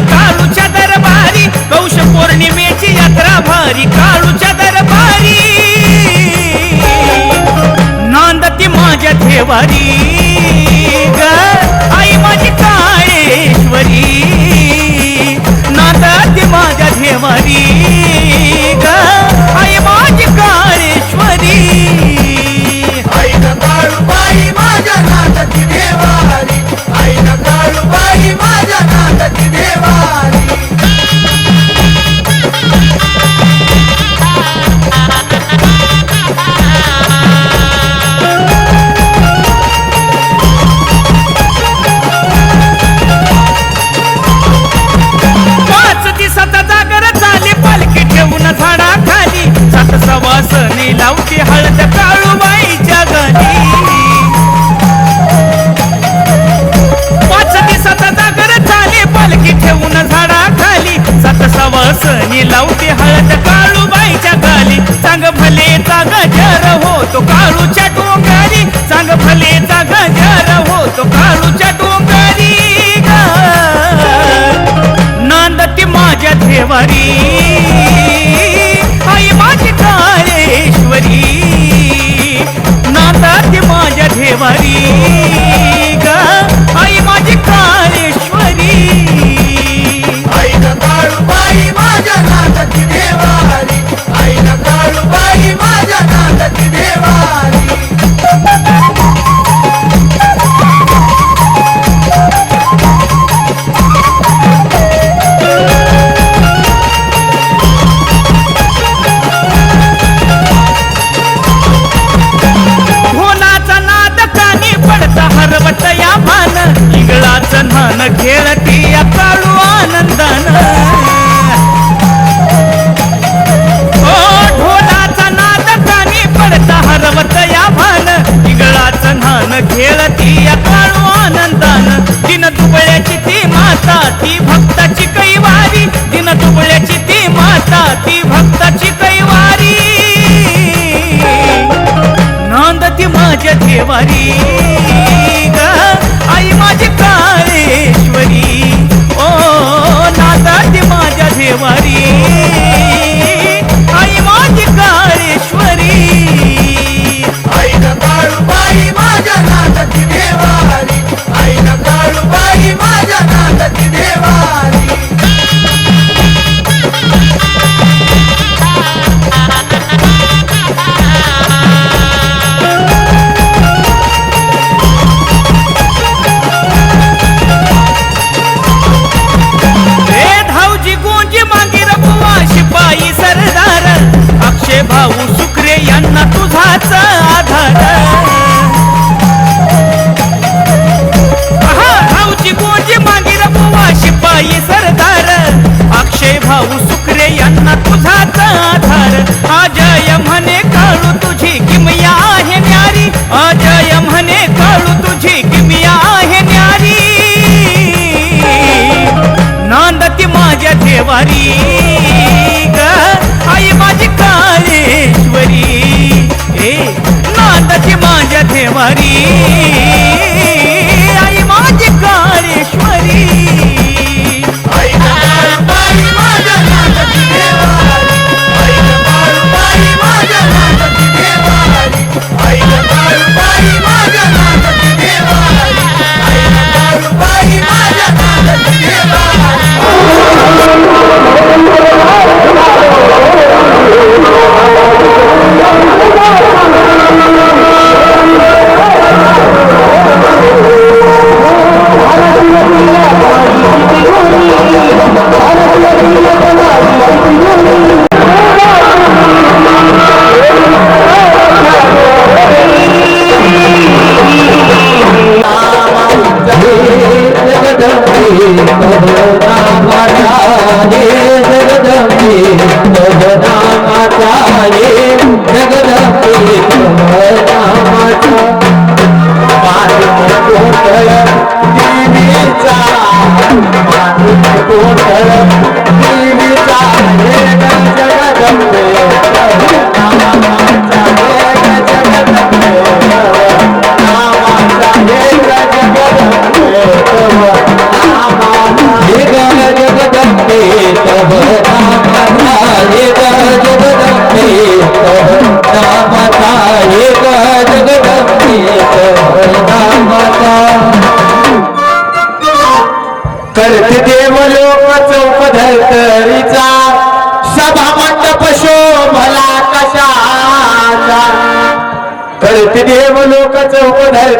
काळूच्या दरबारी. कौश पौर्णिमेची यात्रा भारी काळूच्या दरबारी. नांदती माझ्या देवारी. ईश्वरी नाता माझ्या देवारी 走八路，将。ना ती भक्ताची कैवारी. नांद ती माझ्या देवारी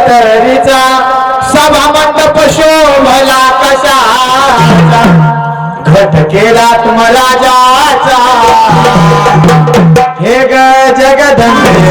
तरीचा सभा मंडप शोभला कशाचा? घट केला तुम राजाचा हे ग जगदंबे.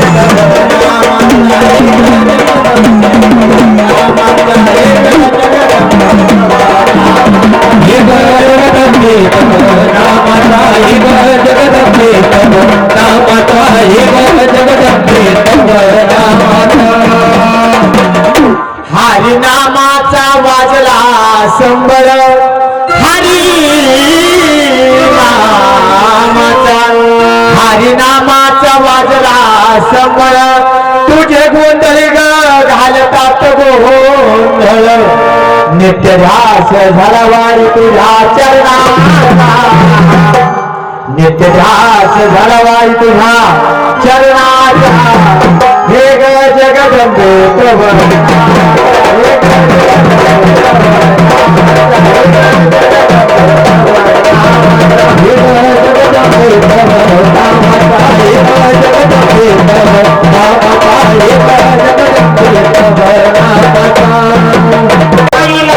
नित्य ध्यास झाला वारी तुझ्या चरणाचा नित्य ध्यास झाला वारी तुझ्या चरणाचा हे ग जगदंबे என்ன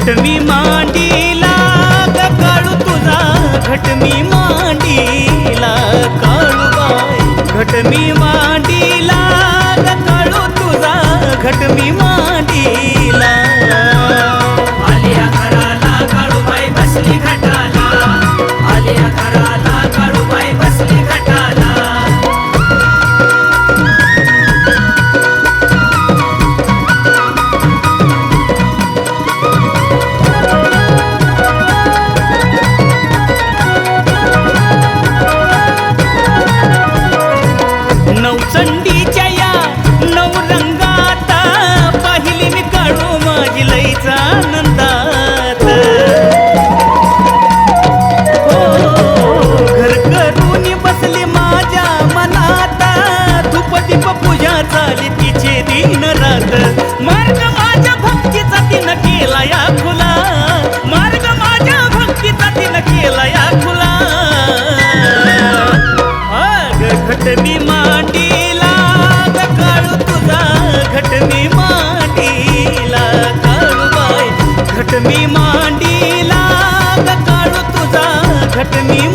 घटमी मांडीला ग काळू तुझा घटमी मांडीला काळू बाय घटमी मांडीला ग काळू तुझा घटमी 真的。मी मांडीला काढू तुझा घटमी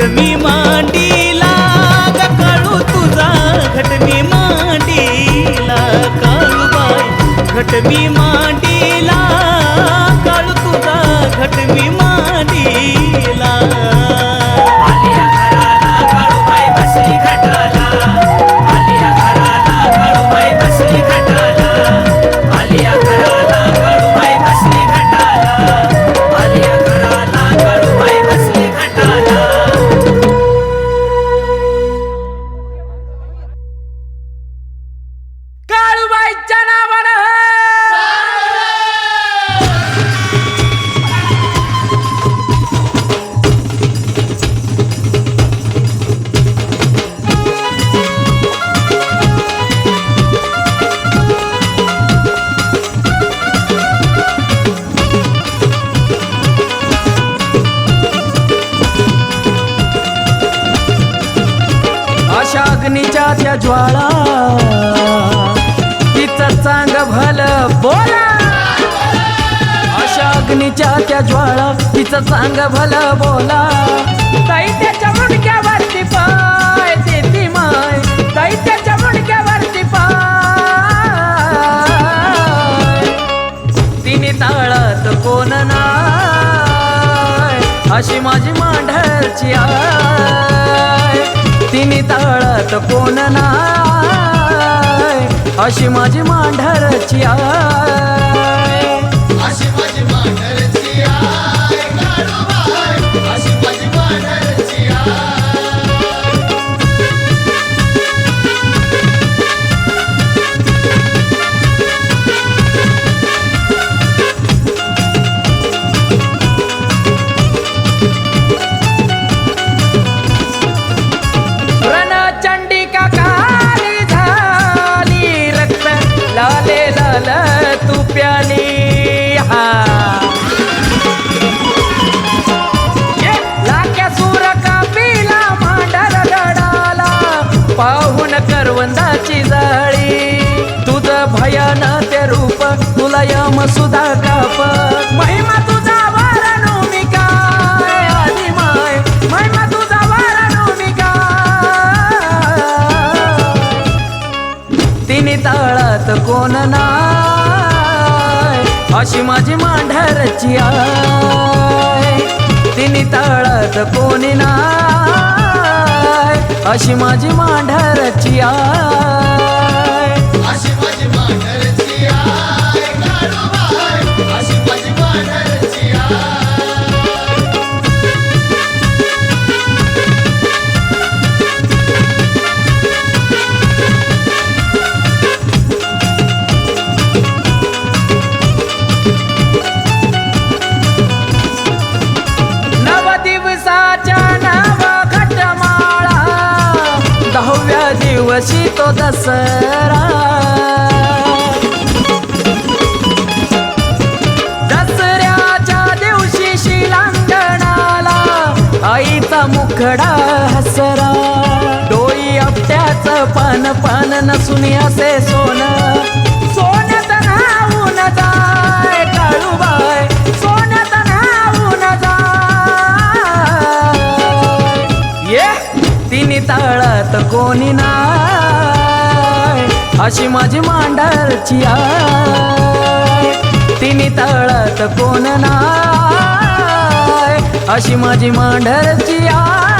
मांडीला काळू तुझा घटनी मांडीला सांग भल बोला. ताई त्याच्या मुडक्यावरती पाय देती माय. ताई त्याच्या मुडक्यावरती पाय. तिने ताळत कोण नाय अशी माझी मांढरची आय तिने ताळत कोण नाय अशी माझी मांढरची आय कोण नाय अशी माझी मांढरची आय तिने तळत कोणी नाय अशी माझी मांढरची आय दिवशी तो दसरा दसऱ्याच्या दिवशी शिलांगणाला आईचा मुखडा हसरा. डोई आपट्याच पान पान नसून असे सोन. सोन्यात ये कोणी ना अशी माझी मांडारची तिने तळत कोण नाय अशी माझी मांढरची आ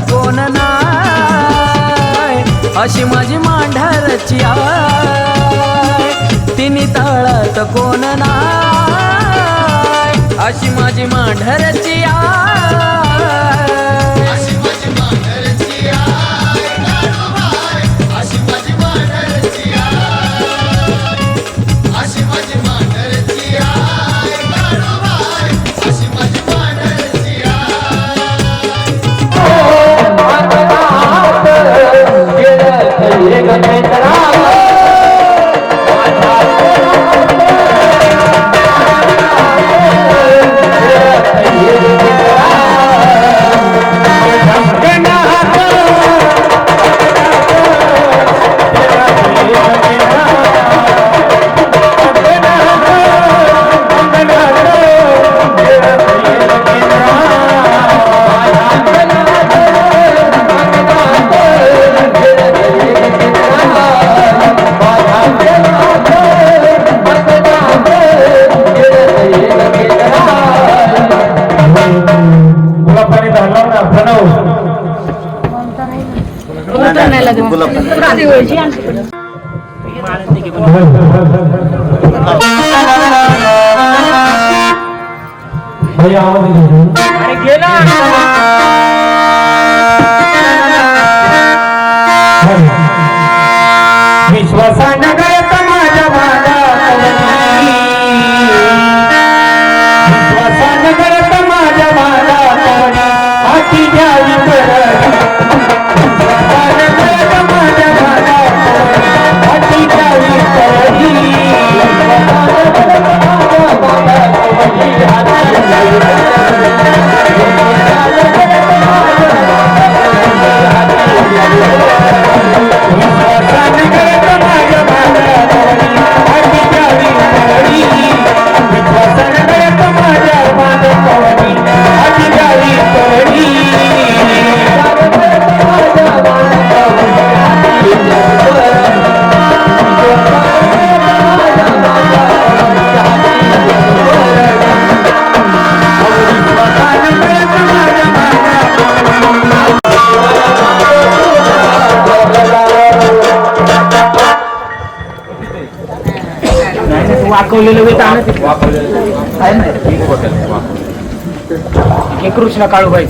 कोण नाय. अशी माझी मांढरची आय तिन्ही ताळात कोण नाय. अशी माझी मांढरची आय वाकवलेलं वेत आणत हे कृष्ण काळूबाई.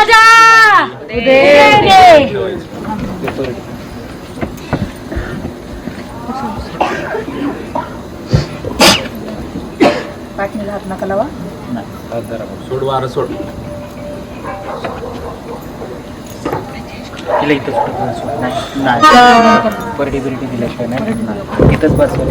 राजा! दे दे सोड वार सोड. तिला इथंच बसव. नाही. नाही बर्डी बिर्डी दिल्याशिवाय नाही नाही. इथंच बसव